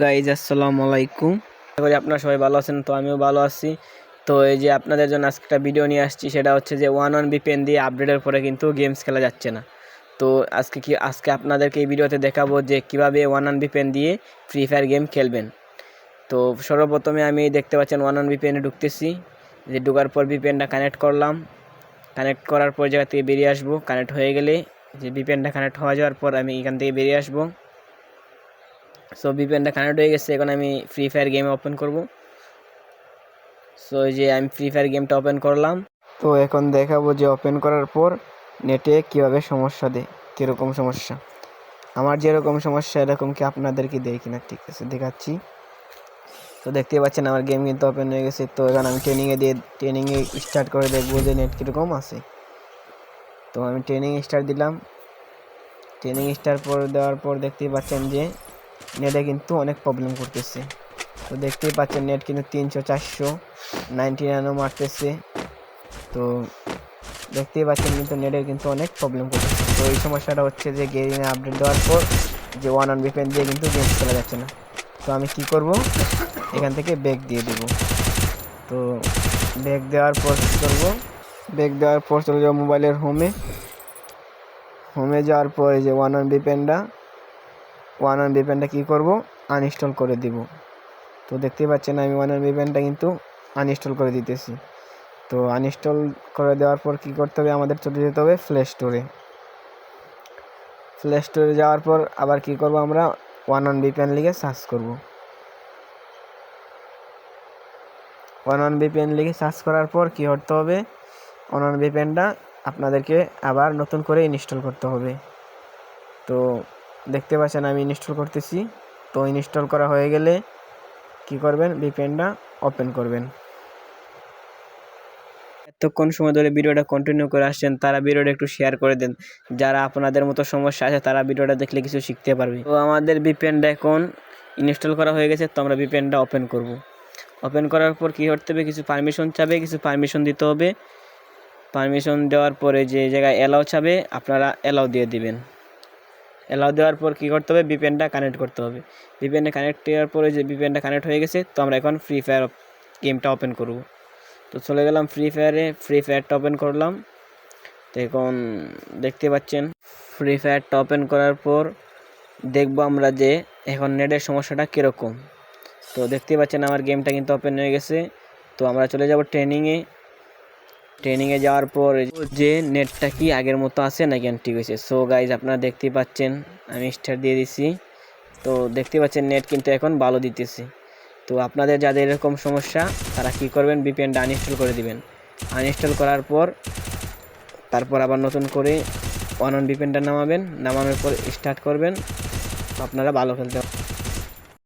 Guys আসসালামু আলাইকুম। করি আপনারা সবাই ভালো আছেন, তো আমিও ভালো আছি। তো এই যে আপনাদের জন্য আজকে একটা ভিডিও নিয়ে আসছি, সেটা হচ্ছে যে ওয়ান ওয়ান বিপেন দিয়ে আপডেটের পরে কিন্তু গেমস খেলা যাচ্ছে না। তো আজকে কি, আজকে আপনাদেরকে এই ভিডিওতে দেখাবো যে কীভাবে ওয়ান ওয়ান বিপেন দিয়ে ফ্রি ফায়ার গেম খেলবেন। তো সর্বপ্রথমে আমি দেখতে পাচ্ছেন ওয়ান ওয়ান বিপেনে ঢুকতেছি। যে ঢুকার পর বিপেনটা কানেক্ট করলাম। কানেক্ট করার পর জায়গা থেকে বেরিয়ে আসব। কানেক্ট হয়ে গেলে যে বিপেনটা কানেক্ট হয়ে যাওয়ার পর আমি এখান থেকে বেরিয়ে আসব। সো ভিপিএনটা কানেক্ট হয়ে গেছে, এখন আমি ফ্রি ফায়ার গেম ওপেন করব। সো এই যে আমি ফ্রি ফায়ার গেমটা ওপেন করলাম। তো এখন দেখাবো যে ওপেন করার পর নেটে কীভাবে সমস্যা দেয়, কীরকম সমস্যা। আমার যেরকম সমস্যা, এরকম কি আপনাদেরকে দেয় কিনা? ঠিক আছে, দেখাচ্ছি। তো দেখতে পাচ্ছেন, আমার গেম কিন্তু ওপেন হয়ে গেছে। তো এখন আমি ট্রেনিংয়ে দিয়ে ট্রেনিংয়ে স্টার্ট করে দেখব যে নেট কীরকম আছে। তো আমি ট্রেনিং স্টার্ট দিলাম। ট্রেনিং স্টার্ট পর, দেওয়ার পর দেখতেই পাচ্ছেন যে নেটে কিন্তু অনেক প্রবলেম করতেছে। তো দেখতেই পাচ্ছেন নেট কিন্তু তিনশো, চারশো নাইনটি নাইনও মারতেছে। তো দেখতেই পাচ্ছেন কিন্তু নেটের কিন্তু অনেক প্রবলেম করতেছে। তো এই সমস্যাটা হচ্ছে যে গেমিংয়ে আপডেট দেওয়ার পর যে ওয়ান অন বিপেন দিয়ে কিন্তু গেম খেলা যাচ্ছে না। তো আমি কি করব? এখান থেকে ব্যাক দিয়ে দেব। তো ব্যাক দেওয়ার পর কী করব? ব্যাক দেওয়ার পর চলে যাব মোবাইলের হোমে হোমে যাওয়ার পর এই যে ওয়ান অন বিপেনটা ওয়ান ওয়ান ভিপেনটা কী করব? আনইনস্টল করে দিব। তো দেখতেই পাচ্ছেন আমি ওয়ান ওয়ান ভিপেনটা কিন্তু আনইনস্টল করে দিতেছি। তো আনইনস্টল করে দেওয়ার পর কী করতে হবে? আমাদের চলে যেতে হবে প্লে স্টোরে প্লে স্টোরে যাওয়ার পর আবার কি করব আমরা ওয়ান ওয়ান ভিপিএন লিখে সার্চ করব। ওয়ান ওয়ান ভিপিএন লিখে সার্চ করার পর কী করতে হবে? ওয়ান ওয়ান ভিপিএনটা আপনাদেরকে আবার নতুন করে ইনস্টল করতে হবে। তো দেখতে পাচ্ছেন, আমি ইনস্টল করতেছি। তো ইনস্টল করা হয়ে গেলে কি করবেন? ভিপিএনটা ওপেন করবেন। এতক্ষণ সময় ধরে ভিডিওটা কন্টিনিউ করে আসছেন, তারা ভিডিওটা একটু শেয়ার করে দেন। যারা আপনাদের মতো সমস্যা আছে, তারা ভিডিওটা দেখলে কিছু শিখতে পারবে। তো আমাদের ভিপিএনটা এখন ইনস্টল করা হয়ে গেছে, তো আমরা ভিপিএনটা ওপেন করব। ওপেন করার পর কী করতে হবে? কিছু পারমিশন চাবে, কিছু পারমিশন দিতে হবে। পারমিশন দেওয়ার পরে যে জায়গায় অ্যালাউ চাবে, আপনারা অ্যালাউ দিয়ে দিবেন। অ্যালাউ দেওয়ার পর কী করতে হবে? ভিপিএনটা কানেক্ট করতে হবে। ভিপিএনটা কানেক্ট দেওয়ার পরে যে ভিপিএনটা কানেক্ট হয়ে গেছে, তো আমরা এখন ফ্রি ফায়ার গেমটা ওপেন করব। তো চলে গেলাম ফ্রি ফায়ারে ফ্রি ফায়ারটা ওপেন করলাম। তো এখন দেখতে পাচ্ছেন ফ্রি ফায়ারটা ওপেন করার পর দেখব আমরা যে এখন নেটের সমস্যাটা কীরকম। তো দেখতে পাচ্ছেন আমার গেমটা কিন্তু ওপেন হয়ে গেছে। তো আমরা চলে যাব ট্রেনিংয়ে ট্রেনিংয়ে যাওয়ার পর যে নেটটা কি আগের মতো আছে নাকি? ঠিক হয়েছে সো গাইজ আপনারা দেখতেই পাচ্ছেন, আমি স্টার দিয়ে দিছি। তো দেখতে পাচ্ছেন নেট কিন্তু এখন ভালো দিতেছে। তো আপনাদের যাদের এরকম সমস্যা, তারা কি করবেন? বিপিএনটা আনইনস্টল করে দিবেন। আনইনস্টল করার পর, তারপর আবার নতুন করে ওয়ান অন বিপিএনটা নামাবেন। নামানোর পর স্টার্ট করবেন। আপনারা ভালো খেলতে